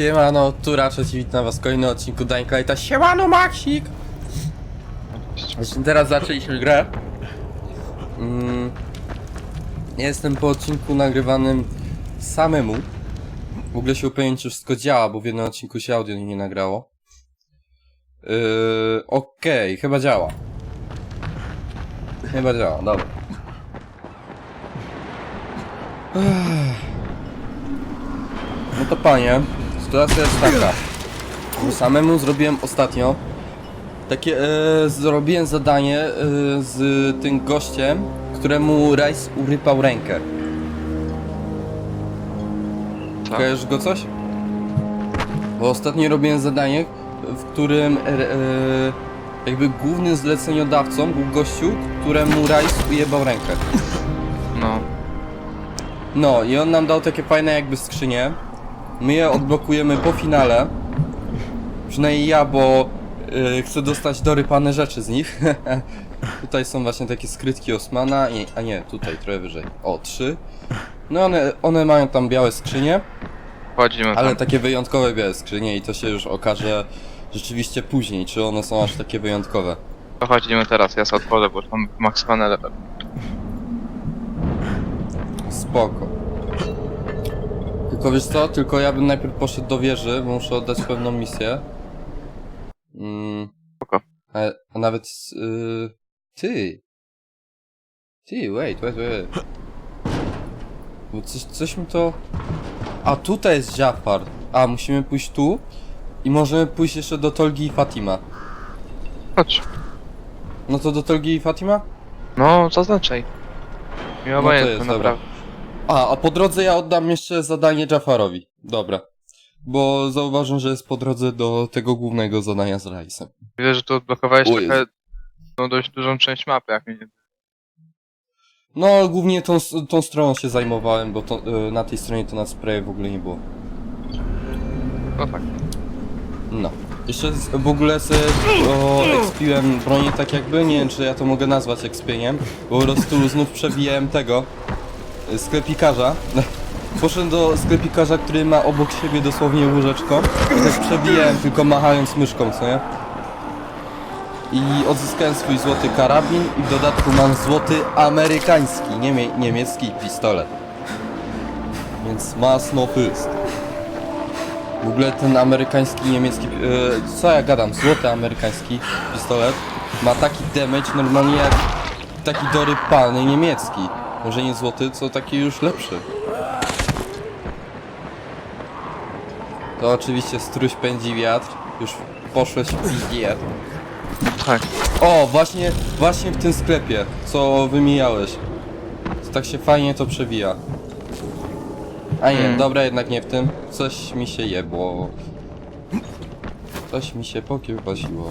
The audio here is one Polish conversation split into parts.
Siemano, tu raczej witam was w kolejnym odcinku Dying Lighta. Siemano, Maxik! Teraz zaczęliśmy grę. Mm, jestem po odcinku nagrywanym samemu. W ogóle się upewnić, czy wszystko działa, bo w jednym odcinku się audio nie nagrało. Yy, Okej, chyba działa. Chyba działa, dobra. No to panie, sytuacja jest taka. Samemu zrobiłem ostatnio takie, e, zrobiłem zadanie e, z tym gościem, któremu Rice urypał rękę. Tak. Kojarzysz go coś? Bo ostatnio robiłem zadanie, w którym e, e, jakby głównym zleceniodawcą był gościu, któremu Rice ujebał rękę. No. No i on nam dał takie fajne jakby skrzynie. My je odblokujemy po finale. Przynajmniej ja, bo y, chcę dostać dorypane rzeczy z nich. tutaj są właśnie takie skrytki Osmana, i, a nie, tutaj trochę wyżej. O, trzy. No one, one mają tam białe skrzynie, Wchodzimy ale tam. takie wyjątkowe białe skrzynie i to się już okaże rzeczywiście później, czy one są aż takie wyjątkowe. To Wchodzimy teraz, ja sobie otworzę, bo już mam level. Spoko. Tylko wiesz co, tylko ja bym najpierw poszedł do wieży, bo muszę oddać pewną misję. Mm. Spoko. A, a nawet... Yy, ty! Ty, wait, wait, wait. Bo coś, coś mi to... A tutaj jest Jafar. A, musimy pójść tu. I możemy pójść jeszcze do Tolgi i Fatima. Chodź. No to do Tolgi i Fatima? No, zaznaczaj. Mi No to obojętne, jest, naprawdę. A, a po drodze ja oddam jeszcze zadanie Jafarowi. Dobra. Bo zauważam, że jest po drodze do tego głównego zadania z Rajsem. Widzę, że tu odblokowałeś O trochę, no dość dużą część mapy, jak mi nie... No, głównie tą, tą stroną się zajmowałem, bo to, y, na tej stronie to na spraye w ogóle nie było. No tak. No. Jeszcze z, w ogóle sobie o, ekspiłem bronię tak jakby, nie wiem czy ja to mogę nazwać ekspieniem, bo po prostu znów przebijałem tego sklepikarza. Poszedłem do sklepikarza, który ma obok siebie dosłownie łóżeczko i tak przebijałem tylko machając myszką, co nie? I odzyskałem swój złoty karabin i w dodatku mam złoty amerykański, niemie niemiecki pistolet. Więc masno pyst. W ogóle ten amerykański, niemiecki, e, co ja gadam, złoty amerykański pistolet ma taki damage normalnie jak taki dorypany niemiecki. Może nie złoty, co taki już lepszy. To oczywiście struś pędzi wiatr, już poszłeś w pizdiet. Tak. O, właśnie, właśnie w tym sklepie, co wymieniałeś. To tak się fajnie to przewija. A nie, Mm. dobra, jednak nie w tym. Coś mi się jebło. Coś mi się pokiełbasiło.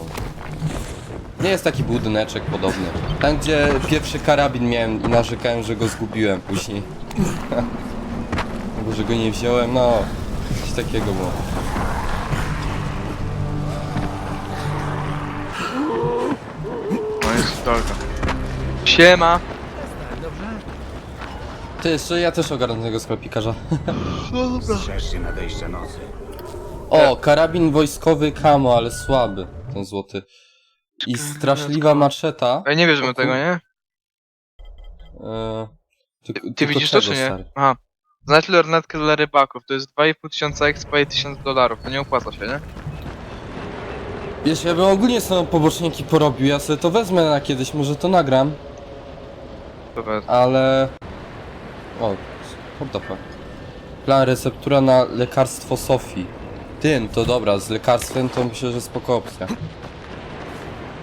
Nie jest taki budyneczek podobny. Tam, gdzie pierwszy karabin miałem i narzekałem, że go zgubiłem później. Albo, że go nie wziąłem, no. Coś takiego było. No jest droga. Siema! Ty, jeszcze ja też ogarnę tego sklepikarza. Strzeż się nadejścia nocy. O, karabin wojskowy Kamo, ale słaby, ten złoty. I straszliwa maczeta. Ja nie kur- tego, nie? E, ty, Ty, tylko widzisz to, czego, czy nie? stary? Aha. Znajdź lornetkę dla rybaków, to jest 2,5 tysiąca expa i 1000 dolarów, to nie opłaca się, nie? Wiesz, ja bym ogólnie sobie poboczniki porobił, ja sobie to wezmę na kiedyś, może to nagram, To ale... O, what the fuck. Plan receptura na lekarstwo Sofii. Tym, to dobra, z lekarstwem to myślę, że spoko opcja.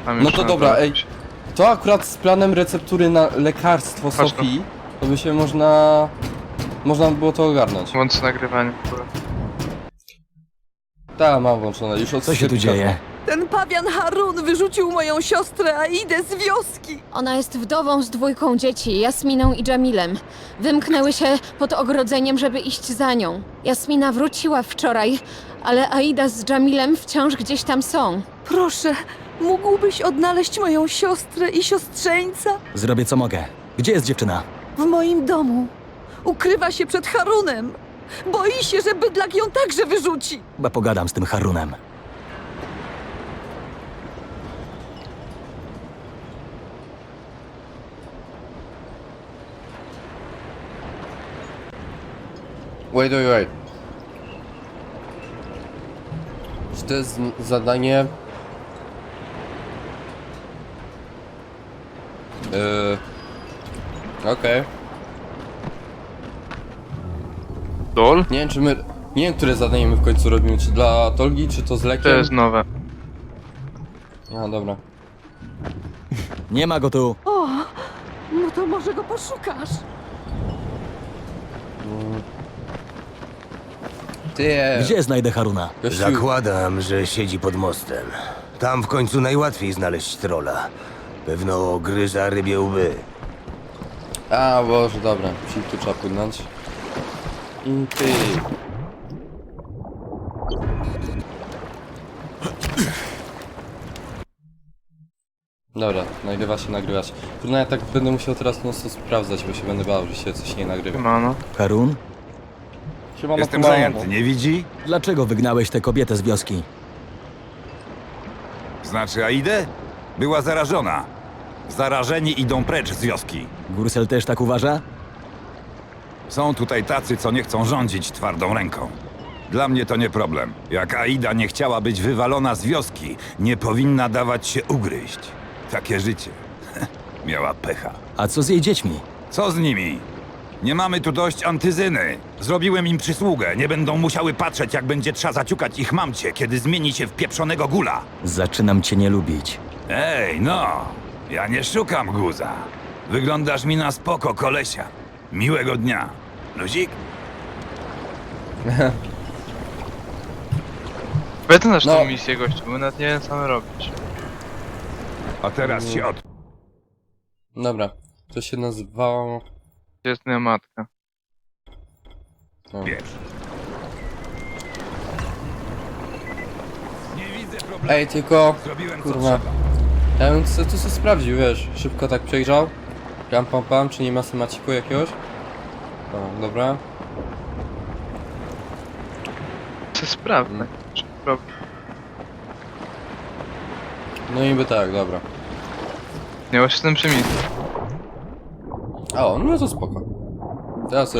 Tam No to na dobra, dole. ej. To akurat z planem receptury na lekarstwo Chodź tu. Sofii, to by się można... Można by było to ogarnąć. Włącz nagrywanie. Tak, mam włączone, już od Co się tu dzieje? Ten pawian Harun wyrzucił moją siostrę Aidę z wioski. Ona jest wdową z dwójką dzieci, Jasminą i Jamilem. Wymknęły się pod ogrodzeniem, żeby iść za nią. Jasmina wróciła wczoraj, ale Aida z Jamilem wciąż gdzieś tam są. Proszę, mógłbyś odnaleźć moją siostrę i siostrzeńca Zrobię co mogę. Gdzie jest dziewczyna? w moim domu. Ukrywa się przed Harunem. Boi się, że bydlak ją także wyrzuci. Chyba pogadam z tym Harunem. Wait, wait, wait. Czy to jest zadanie... Yy... Okej. Dol? Nie wiem, czy my... Nie wiem, które zadanie my w końcu robimy, czy dla Tolgi, czy to z To lekiem? jest nowe. A, dobra. Nie ma go tu. O, no to może go poszukasz. Ty, Gdzie znajdę Haruna? gościu, Zakładam, że siedzi pod mostem. Tam w końcu najłatwiej znaleźć trola. Pewno gryza rybie łby. A, Boże, dobra, czyli tu trzeba płynąć. I ty. Dobra, nagrywa się, nagrywa się. Trudno, ja tak będę musiał teraz mocno sprawdzać, bo się będę bał, że się coś nie nagrywa. Siemano. Harun? Jestem zajęty, nie widzi? Dlaczego wygnałeś tę kobietę z wioski? Znaczy Aidę? Była zarażona. Zarażeni idą precz z wioski. Gursel też tak uważa? Są tutaj tacy, co nie chcą rządzić twardą ręką. Dla mnie to nie problem. Jak Aida nie chciała być wywalona z wioski, nie powinna dawać się ugryźć. Takie życie. Miała pecha. A co z jej dziećmi? Co z nimi? Nie mamy tu dość antyzyny. Zrobiłem im przysługę. Nie będą musiały patrzeć, jak będzie trzeba zaciukać ich mamcie, kiedy zmieni się w pieprzonego gula. Zaczynam cię nie lubić. Ej, no, ja nie szukam guza. Wyglądasz mi na spoko, kolesia. Miłego dnia. Luzik? Wytnę No. tą misję, gościu, bo nawet nie wiem co robić. A teraz się od... Dobra, to się nazywało... Gdzie jest moja matka? No. Wiesz. Nie widzę problemu. Ej, tylko... Zrobiłem co Kurwa. trzeba. Ja bym sobie tu sobie sprawdził, wiesz, szybko tak przejrzał. Pam pam pam, czy nie ma semaciku jakiegoś? O, dobra. To jest sprawne. No niby tak, dobra. Nie, właśnie jestem przy misji. O, no to spoko. Teraz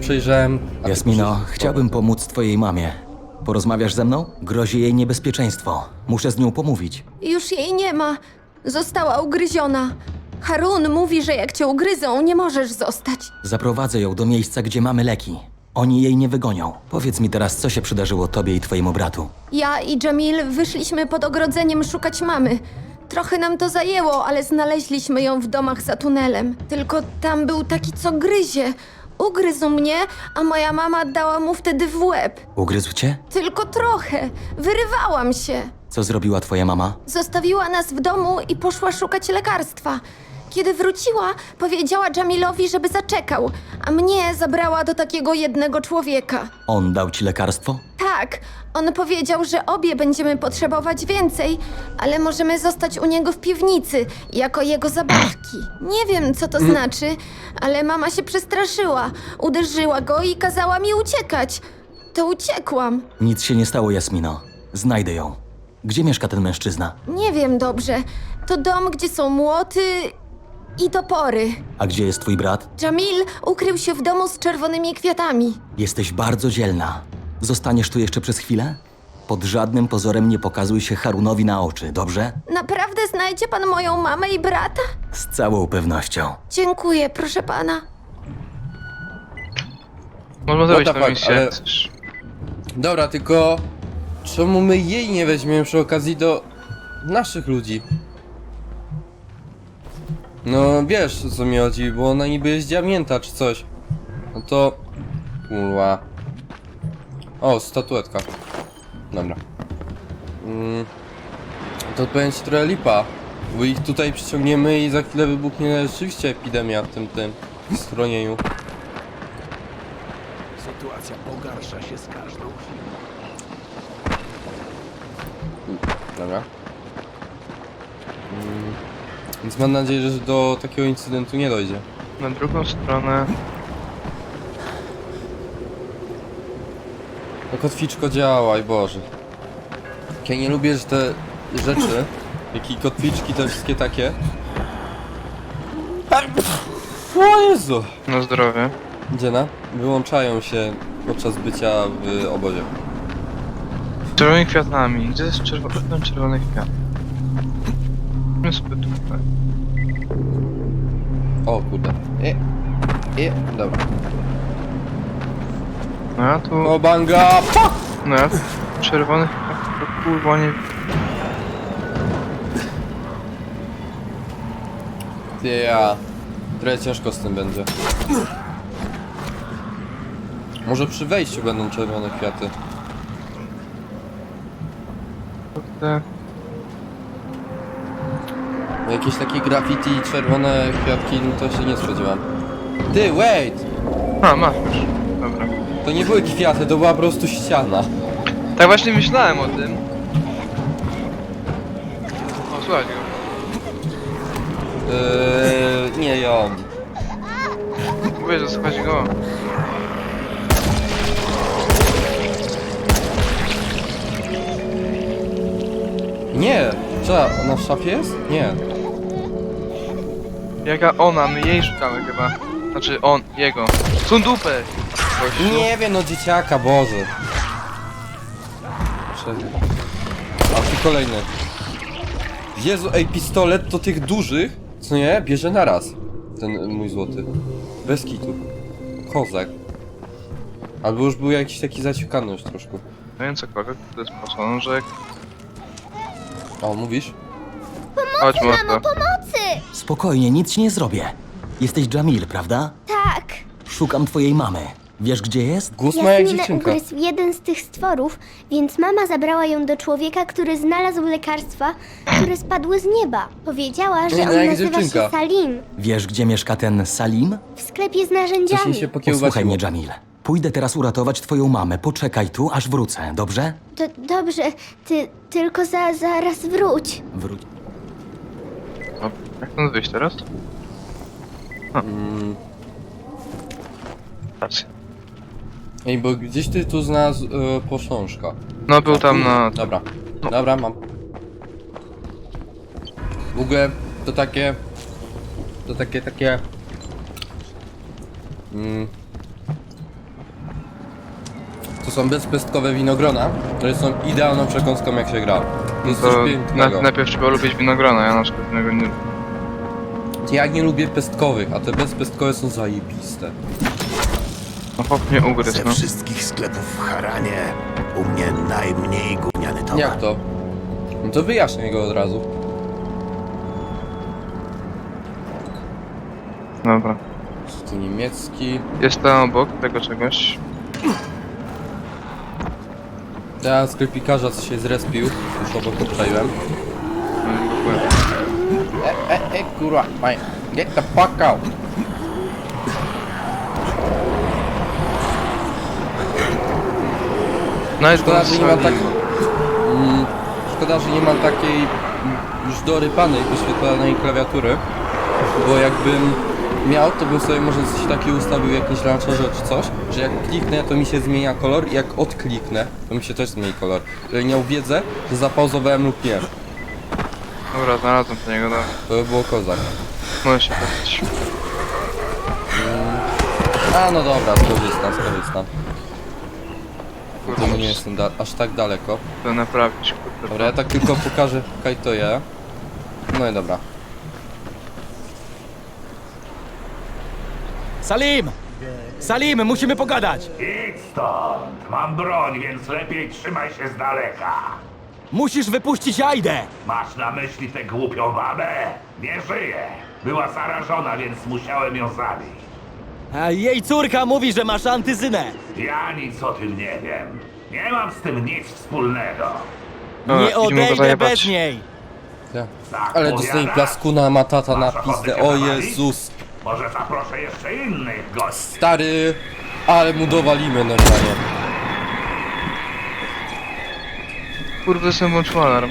przejrzałem... a Jasmino, przejrzyj- chciałbym pomóc twojej mamie. Porozmawiasz ze mną? Grozi jej niebezpieczeństwo. Muszę z nią pomówić. Już jej nie ma. Została ugryziona. Harun mówi, że jak cię ugryzą, nie możesz zostać. Zaprowadzę ją do miejsca, gdzie mamy leki. Oni jej nie wygonią. Powiedz mi teraz, co się przydarzyło tobie i twojemu bratu. Ja i Jamil wyszliśmy pod ogrodzeniem szukać mamy. Trochę nam to zajęło, ale znaleźliśmy ją w domach za tunelem. Tylko tam był taki, co gryzie. Ugryzł mnie, a moja mama dała mu wtedy w łeb. Ugryzł cię? Tylko trochę. Wyrywałam się. Co zrobiła twoja mama? Zostawiła nas w domu i poszła szukać lekarstwa. Kiedy wróciła, powiedziała Jamilowi, żeby zaczekał, a mnie zabrała do takiego jednego człowieka. On dał ci lekarstwo? Tak, on powiedział, że obie będziemy potrzebować więcej, ale możemy zostać u niego w piwnicy, jako jego zabawki. Nie wiem, co to znaczy, ale mama się przestraszyła, uderzyła go i kazała mi uciekać. To uciekłam. Nic się nie stało, Jasmino. Znajdę ją. Gdzie mieszka ten mężczyzna? Nie wiem dobrze. To dom, gdzie są młoty i topory. A gdzie jest twój brat? Jamil ukrył się w domu z czerwonymi kwiatami. Jesteś bardzo dzielna. Zostaniesz tu jeszcze przez chwilę? Pod żadnym pozorem nie pokazuj się Harunowi na oczy, dobrze? Naprawdę znajdzie pan moją mamę i brata? Z całą pewnością. Dziękuję, proszę pana. Można zrobić the tą fuck, misję. ale-. Dobra, tylko... Czemu my jej nie weźmiemy przy okazji do naszych ludzi? No wiesz o co mi chodzi, bo ona niby jest dziamnięta czy coś. No to... Kurwa. O, statuetka. Dobra. Mm, to powiem ci trochę lipa. Bo ich tutaj przyciągniemy i za chwilę wybuchnie rzeczywiście epidemia w tym, tym schronieniu. Sytuacja pogarsza się z każdą chwilą. Dobra. Więc mam nadzieję, że do takiego incydentu nie dojdzie. Na drugą stronę. No kotwiczko działaj, Boże. Ja nie lubię, że te rzeczy, jak i kotwiczki, te wszystkie takie. O Jezu! Na zdrowie. Dziena? Wyłączają się podczas bycia w obozie. Czerwonymi kwiatami. Gdzie jest czerwony, czerwony kwiat? No sobie tutaj. O kurde. E, e, dobra. No ja tu... O banga! Pa! No ja tu czerwony to kurwa nie... Ja. Trochę ciężko z tym będzie. Może przy wejściu będą czerwone kwiaty. Kurde. No Jakieś takie graffiti i czerwone kwiatki, no to się nie spodziewam. Ty, wait! A, masz już. Dobra. To nie były kwiaty, to była po prostu ściana. Tak właśnie myślałem o tym. O, słuchaj go. Eee, nie ją. Mówię, że słuchać go. Nie! Co, ona w szafie jest? Nie. Jaka ona, my jej szukamy chyba. Znaczy on, jego. Sun dupę! Gościu. Nie wiem, no dzieciaka, Boże. A tu kolejny. Jezu, ej, pistolet to tych dużych, co nie, bierze na raz. Ten mój złoty. Bez kitu. Kozak. Albo już był jakiś taki zaciukany już troszkę. No wiem cokolwiek, to jest posążek. O, mówisz? Chodź mordo. Spokojnie, nic ci nie zrobię. Jesteś Jamil, prawda? Tak. Szukam twojej mamy. Wiesz, gdzie jest? Głos ma jak Jasminę dziewczynka. ugryzł jeden z tych stworów, więc mama zabrała ją do człowieka, który znalazł lekarstwa, które spadły z nieba. Powiedziała, że on jak nazywa dziewczynka. się Salim. Wiesz, gdzie mieszka ten Salim? W sklepie z Coś mi narzędziami. się Posłuchaj pokiełbasiło. mnie, Jamil. Pójdę teraz uratować twoją mamę. Poczekaj tu, aż wrócę, dobrze? To dobrze, ty tylko za, zaraz wróć. Wróć. No, jak stąd wyjść teraz? Mm, Racja. ej, bo gdzieś ty tu znalazł y, posążka. No był tam na... Dobra, dobra, mam. W ogóle to takie. To takie, takie. Mm, to są bezpestkowe winogrona, które są idealną przekąską jak się gra. To jest coś To na, pięknego. najpierw trzeba lubić winogrona, ja na przykład tego nie... Ja nie lubię pestkowych, a te bezpestkowe są zajebiste. No chłop mnie ugryzł, Ze no. wszystkich sklepów w Haranie u mnie najmniej gówniany towar. Jak to? No to wyjaśnię go od razu. Dobra. Jest to niemiecki. Jest tam obok tego czegoś. Ja sklepikarza co się zrespił, już obok obczaiłem. E, e, e, kurwa, man, get the fuck out. No i Szkoda, że nie mam tak... Mm, szkoda, że nie mam takiej już dorypanej, wyświetlanej klawiatury, bo jakbym miał, to bym sobie może coś takiego ustawił, jakiś launcherze czy coś, że jak kliknę, to mi się zmienia kolor i jak odkliknę, to mi się też zmieni kolor. Jeżeli miał wiedzę, to zapauzowałem lub nie. Dobra, znalazłem do niego, dobra. To by było kozak. Możesz się patrzeć. A no dobra, skorzystam, skorzystam. To Kurwa, nie jestem da- aż tak daleko. to naprawić, kurde. Dobra, ja tak tylko pokażę, kaj to je. No i dobra. Salim! Salim, musimy pogadać! Idź stąd! Mam broń, więc lepiej trzymaj się z daleka. Musisz wypuścić Aidę! Masz na myśli tę głupią babę? Nie żyje. Była zarażona, więc musiałem ją zabić. A jej córka mówi, że masz antyzynę! Ja nic o tym nie wiem. Nie mam z tym nic wspólnego. Dobra, Nie go odejdę zajebać. bez niej! Ja. Tak Ale dostanie powiadasz? plaskuna ma tata na Masz ochotę pizdę. się O zawalić? Jezus. Może zaproszę jeszcze innych gości. Stary, ale mu dowalimy normalnie. Kurde, jestem włączył alarm.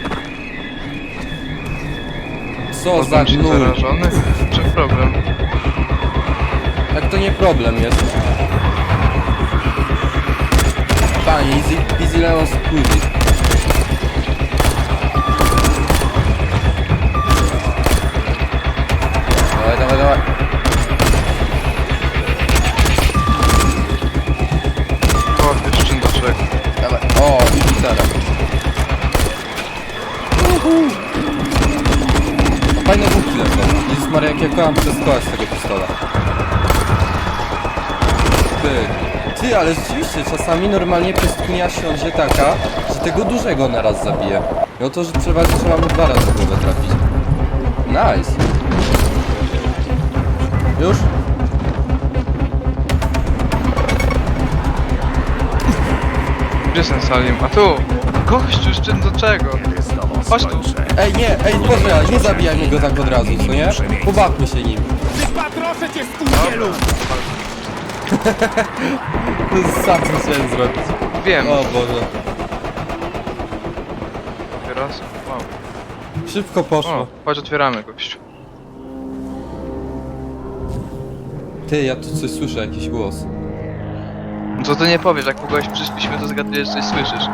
Co za Potem się gnój. zarażony? Czy problem? Jak to nie problem jest. Bang, easy, easy squeezy. Ty, ale rzeczywiście, czasami normalnie pestkunia siądzie taka, że tego dużego naraz zabije. I o to, że przeważnie trzeba mu dwa razy w głowę trafić. Nice. Już? Gdzie ten Salim? A tu! Gościu, jeszcze do czego? Chodź tu! Ej, nie, ej, Boże, nie zabijajmy go tak od razu, co nie? Pobawmy się nim. Sam co chciałem zrobić. Wiem, O Boże. teraz. Wow. Szybko poszło. O, chodź, otwieramy gościu. Ty, ja tu coś słyszę, jakiś głos. No co ty nie powiesz, jak kogoś przyszliśmy, to zgadujesz, że coś słyszysz.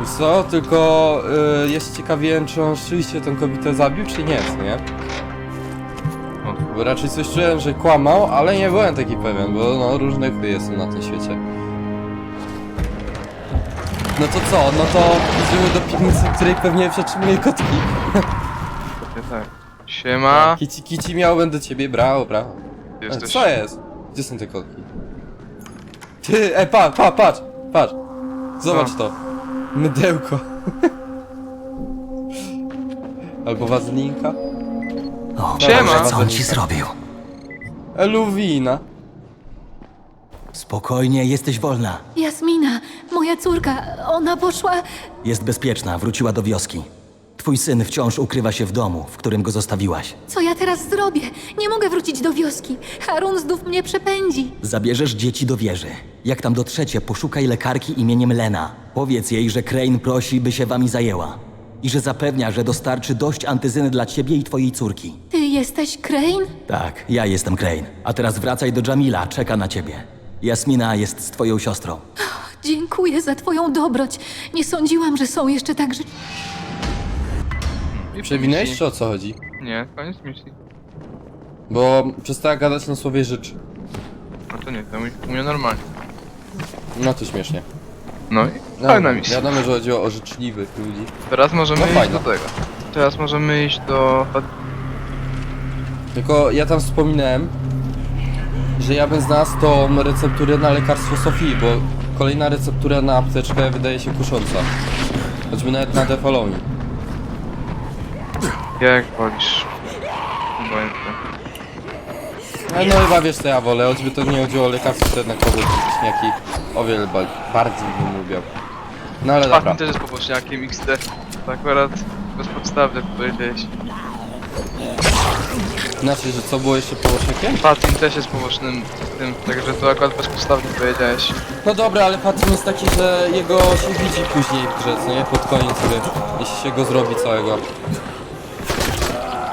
Wiesz co, tylko y, jest ciekawie, czy on rzeczywiście tę kobietę zabił, czy nie, co nie? O. Bo raczej coś czułem, że kłamał, ale nie byłem taki pewien, bo no różne chwyje są na tym świecie. No to co, no to idziemy do piwnicy, w której pewnie przetrzymuje kotki. Nie tak. Siema. Kici, kici miał, będę ciebie brał, brał. Jesteś... Co jest? Gdzie są te kotki? Ty, e, pa, pa, patrz, patrz. Zobacz Co? to. Mydełko. Albo wazelinka. O, Siema. Boże, co on ci zrobił? Eluwina. Spokojnie, jesteś wolna. Jasmina, moja córka, ona poszła... Jest bezpieczna, wróciła do wioski. Twój syn wciąż ukrywa się w domu, w którym go zostawiłaś. Co ja teraz zrobię? Nie mogę wrócić do wioski. Harun znów mnie przepędzi. Zabierzesz dzieci do wieży. Jak tam dotrzecie, poszukaj lekarki imieniem Lena. Powiedz jej, że Crane prosi, by się wami zajęła. I że zapewnia, że dostarczy dość antyzyny dla ciebie i twojej córki. Ty jesteś Crane? Tak, ja jestem Crane. A teraz wracaj do Jamila, czeka na ciebie. Jasmina jest z twoją siostrą. Dziękuję za twoją dobroć. Nie sądziłam, że są jeszcze tak ży... I Przewinęłeś, czy o co chodzi? Nie, koniec misji. Bo przestała gadać na słowie życz. No to nie, to u mnie normalnie. No to śmiesznie. No i No, fajna misja. wiadomo, że chodziło o życzliwych ludzi. Teraz możemy No iść fajna. do tego. Teraz możemy iść do... Tylko ja tam wspominałem, że ja bym znalazł tą recepturę na lekarstwo Sofii, bo kolejna receptura na apteczkę wydaje się kusząca. Choćby nawet na defaloni. Jak wolisz. Obojętnie. No, no chyba wiesz co ja wolę, choćby to nie chodziło o lekarstwo, to jednak powód wcześniaki o wiele ba- bardziej bym lubiał. No ale dobra. Też jest poboczniakiem XD. To akurat bezpodstawne powiedziałeś. Znaczy, że co było jeszcze połoszekiem? Fatin też jest pobocznym tym, także to akurat bezpodstawnie powiedziałeś. No dobra, ale Fatin jest taki, że jego się widzi później w grze, co nie? Pod koniec gry, jeśli się go zrobi całego.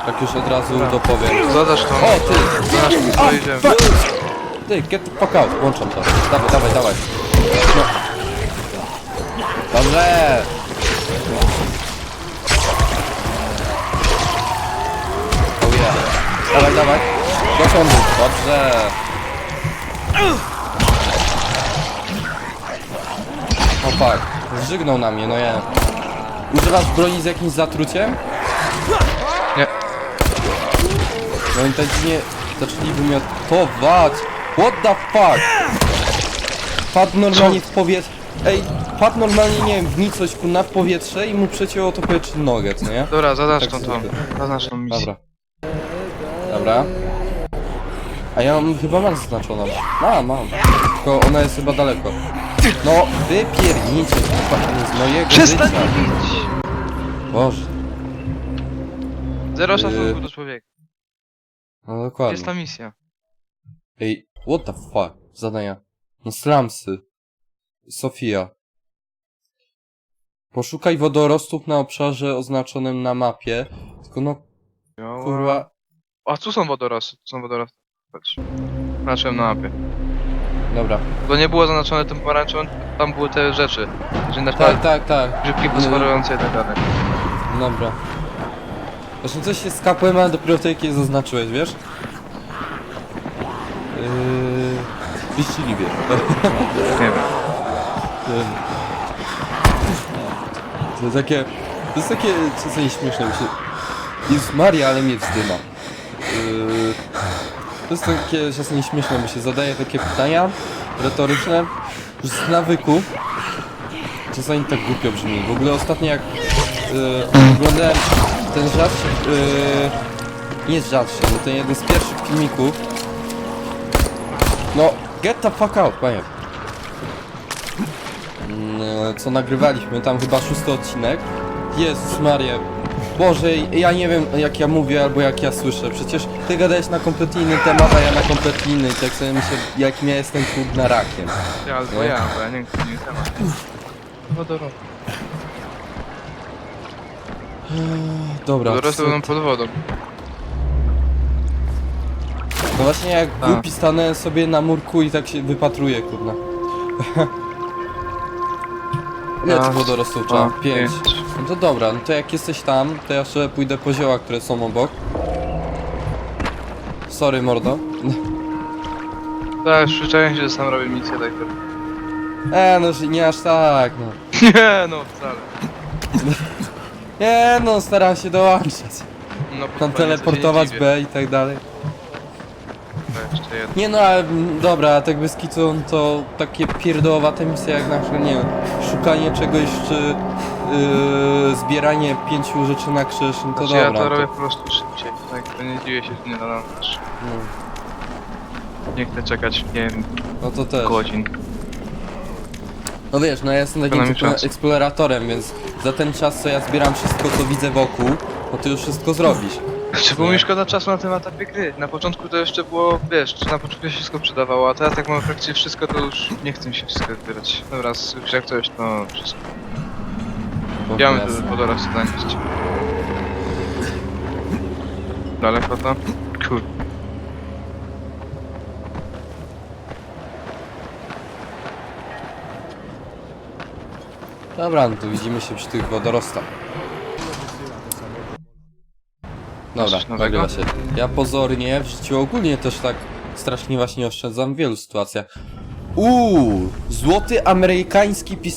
Tak już od razu dopowiem. Zadasz to. O, ty! Zadasz to, co idziemy. Ty, get the fuck out, włączam to. Dawaj, dawaj, dawaj. No. Dobrze! Oh yeah. Dawaj, dawaj. Do przodu. Dobrze. O fuck. Zżygnął na mnie, no ja. Używasz broni z jakimś zatruciem? Nie. No i tak nie zaczęli wymiotować. What the fuck? Padł normalnie w powietrze. Ej, padł normalnie, nie wiem, w nicość kurna w powietrze i mu przecięło to powietrze nogę, co nie? Dobra, zadasz Tak tą tą. zwykle. Zadasz tą misję. Dobra. Dobra. A ja mam, chyba mam zaznaczoną. Mam, mam. Tylko ona jest chyba daleko. No, wypiernijcie kurwa z mojego Przestań życia. mówić! Boże, Zero Yy. szacunku do człowieka. no dokładnie. Jest ta misja. Ej, what the fuck? Zadania. No slumsy. Sofia. Poszukaj wodorostów na obszarze oznaczonym na mapie. Tylko no, kurwa... A tu są wodorosty, tu są wodorosty. Chodź. Patrzyłem na mapie. Dobra. Bo nie było zaznaczone tym pomarańczą, tam były te rzeczy. Że na Tak, przykład tak, tak. grzybki fosforujące i tak dalej. Dobra. Właśnie coś się skapłem, ale dopiero wtedy kiedy zaznaczyłeś, wiesz? Yy... Wyściliwie. Nie wiem. To jest takie... To jest takie czasami śmieszne, bo się... Jest Maria, ale mnie wzdyma. Yy... To jest takie czasami śmieszne, bo się zadaje takie pytania retoryczne już z nawyku. Czasami tak głupio brzmi. W ogóle ostatnio jak yy, oglądałem ten rzadszy... Yy, nie rzadszy, no ten jeden z pierwszych filmików. No, get the fuck out, panie. Mm, co nagrywaliśmy, tam chyba szósty odcinek. Jezus Maria. Boże, ja nie wiem jak ja mówię albo jak ja słyszę. Przecież ty gadałeś na kompletnie inny temat, a ja na kompletnie inny. Tak sobie myślę, jakim ja jestem kurna rakiem. Ja, albo ja, bo ja nie nie temat. Wodorowy. Dobra, co- będą pod wodą. No właśnie jak A. głupi stanę sobie na murku i tak się wypatruję, kurna. Ile tych wodorostów trzeba? Pięć. pięć. No to dobra, no to jak jesteś tam, to ja jeszcze pójdę po zioła, które są obok. Sorry, mordo. Tak, już przyczaiłem się, że sam robię misję, tak to. E, no że nie aż tak, no. Nie, no wcale. Nie, no staram się dołączać. No, Tam teleportować co się nie dziwię. B i tak dalej. To. Nie no, ale mm, dobra, tak bez kitu, to takie pierdołowate misje jak na przykład, nie wiem, szukanie czegoś czy yy, zbieranie pięciu rzeczy na krzyż, no to Znaczy, ja dobra. to robię po prostu szybciej. Tak, to nie dziwię się, że nie da nam też. no, Nie chcę czekać, nie wiem, no to też. godzin. No wiesz, no ja jestem takim typem eksploratorem, więc za ten czas co ja zbieram wszystko co widzę wokół, no ty już wszystko zrobisz. Czy było mi szkoda czasu na tym etapie gry? Na początku to jeszcze było, wiesz, czy na początku się wszystko przydawało, a teraz jak mam trakcie wszystko, to już nie chcę mi się wszystko zbierać. Dobra, już jak coś, to wszystko. Ja mam jasne. po doraz zanieść. Daleko to? Kur... Dobra, no to widzimy się przy tych wodorostach. Dobra, Coś nowego? nagrywa się. Ja pozornie w życiu ogólnie też tak strasznie właśnie oszczędzam w wielu sytuacjach. Uuu, złoty amerykański pis